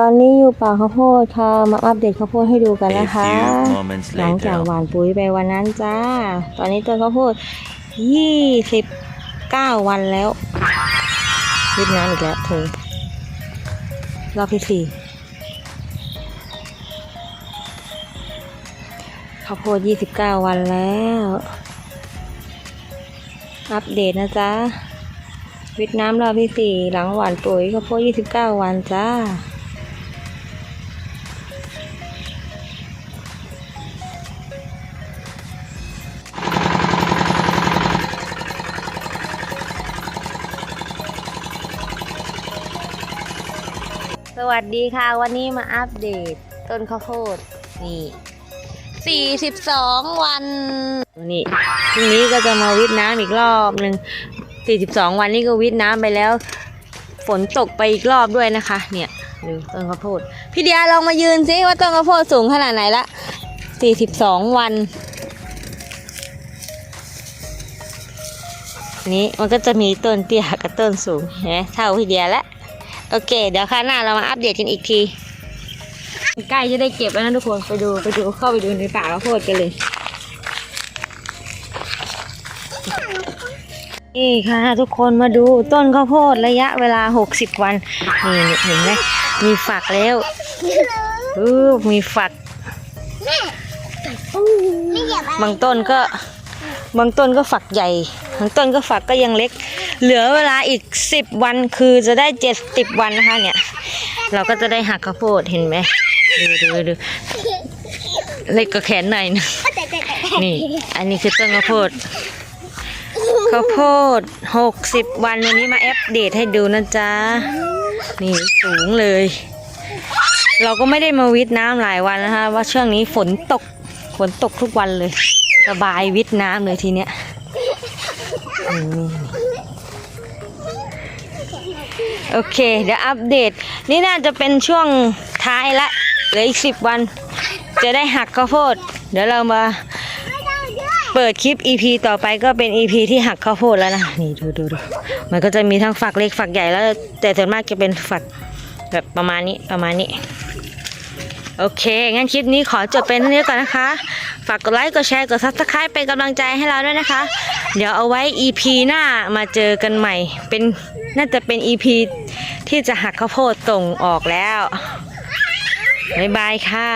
ตอนนี้อยู่ป่าข้าวโพดค่ะ มาอัปเดตข้าวโพดให้ดูกันนะคะ หลังจากหว่านปุ๋ยไปวันนั้นจ้า ตอนนี้ต้นข้าวโพดยี่สิบเก้าวันแล้ววิดน้ำอีกแล้วเธอรอบที่สี่ข้าวโพดยี่สิบเก้าวันแล้ว อัปเดตนะจ๊ะวิดน้ำรอบที่สี่หลังหวานปุ๋ยข้าวโพดยี่สิบเก้าวันจ้า สวัสดีค่ะวันนี้มาอัปเดตต้นข้าวโพดนี่ 42 วันนี่พรุ่งนี้ก็จะมาวิดน้ำอีกรอบหนึ่ง42 วันนี่ก็วิดน้ำไปแล้ว ฝนตกไปอีกรอบด้วยนะคะ เนี่ยดูต้นข้าวโพดพี่เดียลองมายืนซิว่าต้นข้าวโพดสูงขนาดไหนละ 42 วัน นี้มันก็จะมีต้นเตี้ยกับต้นสูงเห็นไหมเท่าพี่เดียแล้ว โอเค เดี๋ยวคราวหน้าเรามาอัปเดตกันอีกที ใกล้จะได้เก็บแล้วนะทุกคนไปดูไปดูเข้าไปดูในป่าข้าวโพดกันเลย นี่ค่ะ ทุกคนมาดูต้นข้าวโพดระยะเวลา 60 วัน นี่นี่เห็นไหมมีฝักแล้วอู้มีฝักบางต้นก็บางต้นก็ฝักใหญ่ บางต้นก็ฝักก็ยังเล็ก เหลือเวลาอีกสิบวันคือจะได้เจ็ดสิบวันนะคะเนี่ย เราก็จะได้หักข้าวโพดเห็นไหมดูดูดูเล็กกว่าแขนหน่อยนะนี่ อันนี้คือต้นข้าวโพดข้าวโพดหกสิบวันวันนี้มาอัปเดตให้ดูนะจ๊ะ นี่สูงเลย เราก็ไม่ได้มาวิทน้ำหลายวันนะคะว่าช่วงนี้ฝนตกฝนตกทุกวันเลย สบายวิทน้ำเลยทีเนี้ยนี่ โอเค เดี๋ยวอัปเดต นี่น่าจะเป็นช่วงท้ายละเหลืออีกสิบวัน จะได้หักข้าวโพด เดี๋ยวเรามาเปิดคลิป EP ต่อไปก็เป็น EP ที่หักข้าวโพดแล้วนะ นี่ดูดูดูมันก็จะมีทั้งฝักเล็กฝักใหญ่แล้ว แต่ส่วนมากจะเป็นฝักแบบประมาณนี้ประมาณนี้ โอเค งั้นคลิปนี้ขอจบเป็นเท่านี้ก่อนนะคะ ฝากกดไลค์กดแชร์กดซับสไครป์เป็นกำลังใจให้เราด้วยนะคะ เดี๋ยวเอาไว้ EP หน้ามาเจอกันใหม่เป็น น่าจะเป็นอีพีที่จะหักข้าวโพดส่งออกแล้ว บ๊ายบายค่ะ